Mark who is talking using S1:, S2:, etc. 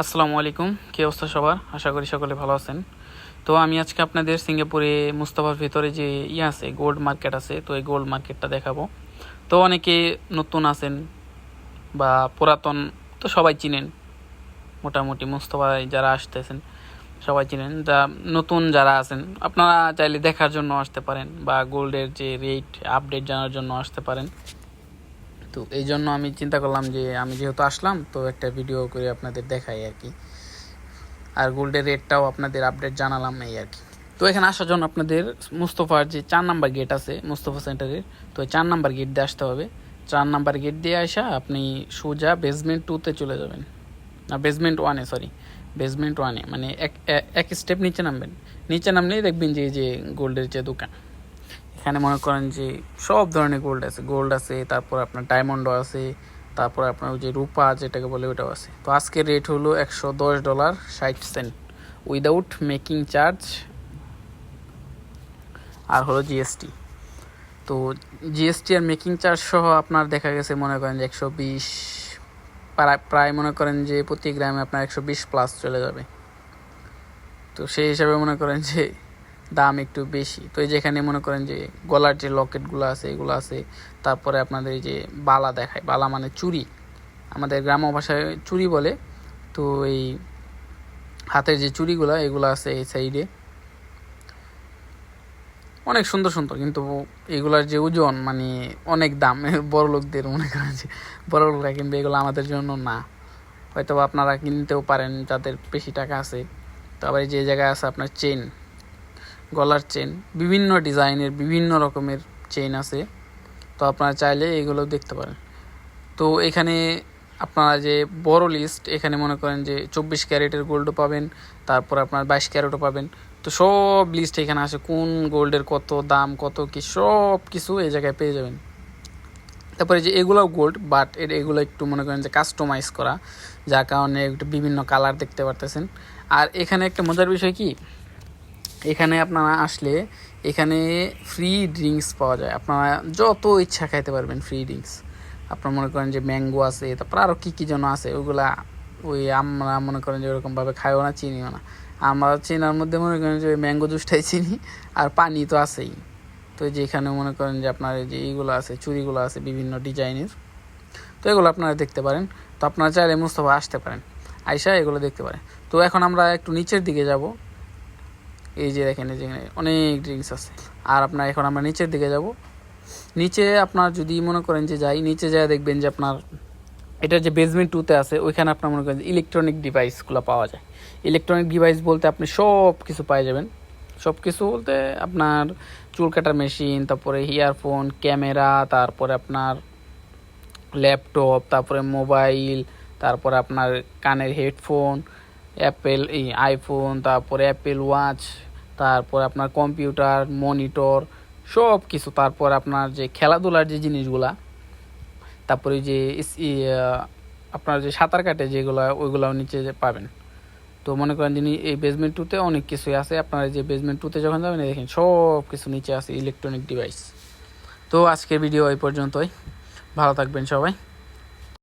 S1: আসসালামু আলাইকুম। কী অবস্থা সবার? আশা করি সকলে ভালো আছেন। তো আমি আজকে আপনাদের সিঙ্গাপুরে মুস্তাফার ভিতরে যে ইয়ে আছে গোল্ড মার্কেট আছে, তো এই গোল্ড মার্কেটটা দেখাবো। তো অনেকে নতুন আছেন বা পুরাতন, তো সবাই চিনেন। মোটামুটি মুস্তফায় যারা আসতেছেন, সবাই চিনেন। যা নতুন যারা আছেন, আপনারা চাইলে দেখার জন্য আসতে পারেন বা গোল্ডের যে রেট আপডেট জানার জন্য আসতে পারেন। তো এই জন্য আমি চিন্তা করলাম যে আমি যেহেতু আসলাম, তো একটা ভিডিও করে আপনাদের দেখাই আর কি। আর গোল্ডের রেটটাও আপনাদের আপডেট জানালাম এই আর কি। তো এখানে আসার জন্য আপনাদের মুস্তফার যে চার নাম্বার গেট আছে, মুস্তফা সেন্টারের তো চার নাম্বার গেট দিয়ে আসতে হবে। চার নাম্বার গেট দিয়ে আসা আপনি সোজা বেসমেন্ট টুতে চলে যাবেন। না বেসমেন্ট ওয়ানে সরি বেসমেন্ট ওয়ানে মানে এক এক স্টেপ নিচে নামবেন। নিচে নামলেই দেখবেন যে এই যে গোল্ডের যে দোকান। এখানে মনে করেন যে সব ধরনের গোল্ড আছে। গোল্ড আছে, তারপর আপনার ডায়মন্ডও আছে, তারপর আপনার ওই যে রূপা যেটাকে বলে ওটাও আছে। তো আজকের রেট হলো একশো দশ ডলার ষাট সেন্ট উইদাউট মেকিং চার্জ আর হলো জিএসটি তো জিএসটি আর মেকিং চার্জ সহ আপনার দেখা গেছে মনে করেন যে একশো বিশ, প্রায় প্রায় মনে করেন যে প্রতি গ্রামে আপনার একশো বিশ প্লাস চলে যাবে। তো সেই হিসাবে মনে করেন যে দাম একটু বেশি। তো এই যেখানে মনে করেন যে গলার যে লকেটগুলো আছে, এগুলো আছে। তারপরে আপনাদের এই যে বালা দেখায়, বালা মানে চুড়ি আমাদের গ্রাম্য ভাষায় চুড়ি বলে। তো এই হাতের যে চুড়িগুলো এগুলো আছে এই সাইডে অনেক সুন্দর সুন্দর, কিন্তু এগুলার যে ওজন মানে অনেক দাম। বড় লোকদের মনে করেন যে, বড় লোকরা কিনবে, এগুলো আমাদের জন্য না। হয়তো আপনারা কিনতেও পারেন, যাদের বেশি টাকা আছে। তো আবার যে জায়গায় আছে আপনার চেন গলার চেন বিভিন্ন ডিজাইনের বিভিন্ন রকমের চেন আছে। তো আপনারা চাইলে এগুলো দেখতে পারেন। তো এখানে আপনারা যে বড় লিস্ট এখানে মনে করেন যে চব্বিশ ক্যারেটের গোল্ডও পাবেন, তারপর আপনার বাইশ ক্যারেটও পাবেন। তো সব লিস্ট এখানে আসে, কোন গোল্ডের কত দাম, কত কি, সব কিছু এই জায়গায় পেয়ে যাবেন। তারপরে যে এগুলোও গোল্ড বাট এর এগুলো একটু মনে করেন যে কাস্টমাইজ করা, যার কারণে একটু বিভিন্ন কালার দেখতে পারতেছেন। আর এখানে একটা মজার বিষয় কি? এখানে আপনারা আসলে এখানে ফ্রি ড্রিঙ্কস পাওয়া যায়। আপনারা যত ইচ্ছা খাইতে পারবেন ফ্রি ড্রিঙ্কস আপনারা মনে করেন যে ম্যাঙ্গো আছে, তারপর আরও কী কী যেন আছে ওইগুলা ওই আমরা মনে করেন যে ওরকমভাবে খাইও না, চিনিও না। আমরা চেনার মধ্যে মনে করেন যে ম্যাঙ্গো জুসটাই চিনি, আর পানি তো আছেই। তো এই যে এখানে মনে করেন যে আপনার যে এইগুলো আছে চুরিগুলো আছে বিভিন্ন ডিজাইনের। তো এগুলো আপনারা দেখতে পারেন। তো আপনারা চাইলে মুস্তফা আসতে পারেন। আইসা এগুলো দেখতে পারেন। তো এখন আমরা একটু নিচের দিকে যাব। এই যে দেখেন, এই যেখানে অনেক ড্রিঙ্কস আছে। আর আপনার এখন আমরা নিচের দিকে যাব। নিচে আপনার যদি মনে করেন যে যাই, নিচে যায় দেখবেন যে আপনার এটা যে বেসমেন্ট টুতে আছে, ওইখানে আপনার মনে করেন ইলেকট্রনিক ডিভাইসগুলো পাওয়া যায়। ইলেকট্রনিক ডিভাইস বলতে আপনি সব কিছু পাই যাবেন। সব কিছু বলতে আপনার চুল কাটার মেশিন তারপরে ইয়ারফোন ক্যামেরা তারপরে আপনার ল্যাপটপ তারপরে মোবাইল তারপরে আপনার কানের হেডফোন অ্যাপেল এই আইফোন তারপরে অ্যাপেল ওয়াচ তারপর আপনার কম্পিউটার মনিটর সব কিছু তারপর আপনার যে খেলাধুলার যে জিনিসগুলা, তারপরে যে আপনার যে সাঁতার কাটে যেগুলো ওইগুলো নিচে যে পাবেন। তো মনে করেন যিনি এই বেসমেন্ট টুতে অনেক কিছুই আছে, আপনারা যে বেসমেন্ট টুতে যখন যাবেন দেখেন সব কিছু নিচে আছে ইলেকট্রনিক ডিভাইস তো আজকের ভিডিও এই পর্যন্তই। ভালো থাকবেন সবাই।